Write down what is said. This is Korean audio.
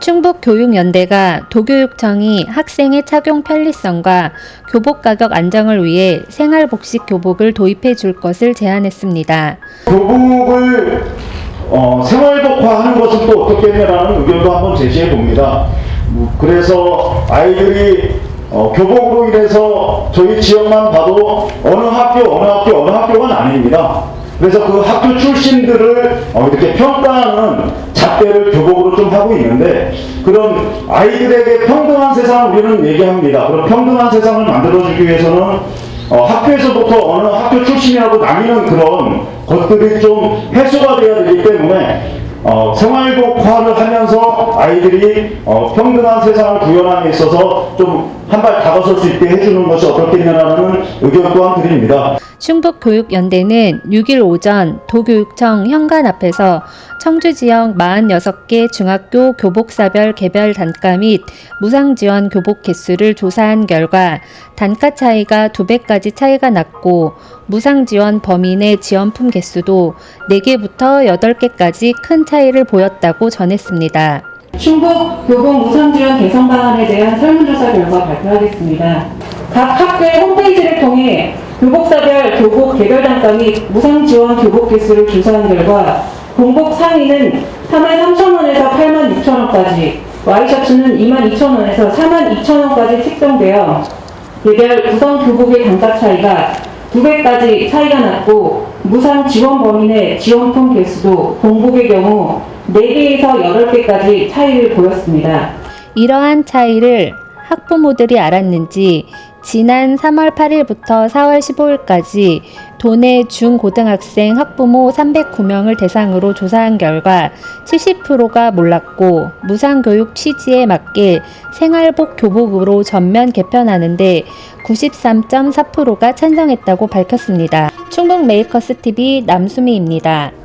충북교육연대가 도교육청이 학생의 착용 편리성과 교복 가격 안정을 위해 생활복식 교복을 도입해 줄 것을 제안했습니다. 교복을 어, 생활복화하는 것은 또 어떻겠냐라는 의견도 한번 제시해 봅니다. 뭐, 그래서 아이들이 어, 교복으로 인해서 저희 지역만 봐도 어느 학교 어느 학교 어느 학교가 아닙니다. 그래서 그 학교 출신들을 어, 이렇게 평가하는 잣대를 교복으로 좀 하고 있는데 그런 아이들에게 평등한 세상을 우리는 얘기합니다. 그런 평등한 세상을 만들어주기 위해서는 어, 학교에서부터 어느 학교 출신이라고 나뉘는 그런 것들이 좀 해소가 돼야 되기 때문에 어, 생활복화를 하면서 아이들이 어, 평등한 세상을 구현함에 있어서 좀 한 발 다가설 수 있게 해주는 것이 어떻겠냐라는 의견 또한 드립니다. 충북교육연대는 6일 오전 도교육청 현관 앞에서 청주 지역 46개 중학교 교복사별 개별 단가 및 무상 지원 교복 개수를 조사한 결과 단가 차이가 2배까지 차이가 났고 무상 지원 범위 내 지원품 개수도 4개부터 8개까지 큰 차이를 보였다고 전했습니다. 충북 교복 무상 지원 개선 방안에 대한 설문조사 결과 발표하겠습니다. 각 학교의 홈페이지를 통해 교복사별 교복 개별 단가 및 무상 지원 교복 개수를 조사한 결과 공복 상의는 3만 3천 원에서 8만 6천 원까지, 와이셔츠는 2만 2천 원에서 4만 2천 원까지 책정되어 개별 구성 교복의 단가 차이가 2배까지 차이가 났고 무상 지원 내 지원품 개수도 공복의 경우 4개에서 8개까지 차이를 보였습니다. 이러한 차이를 학부모들이 알았는지 지난 3월 8일부터 4월 15일까지 도내 중고등학생 학부모 309명을 대상으로 조사한 결과 70%가 몰랐고 무상교육 취지에 맞게 생활복 교복으로 전면 개편하는데 93.4%가 찬성했다고 밝혔습니다. 충북 메이커스 TV 남수미입니다.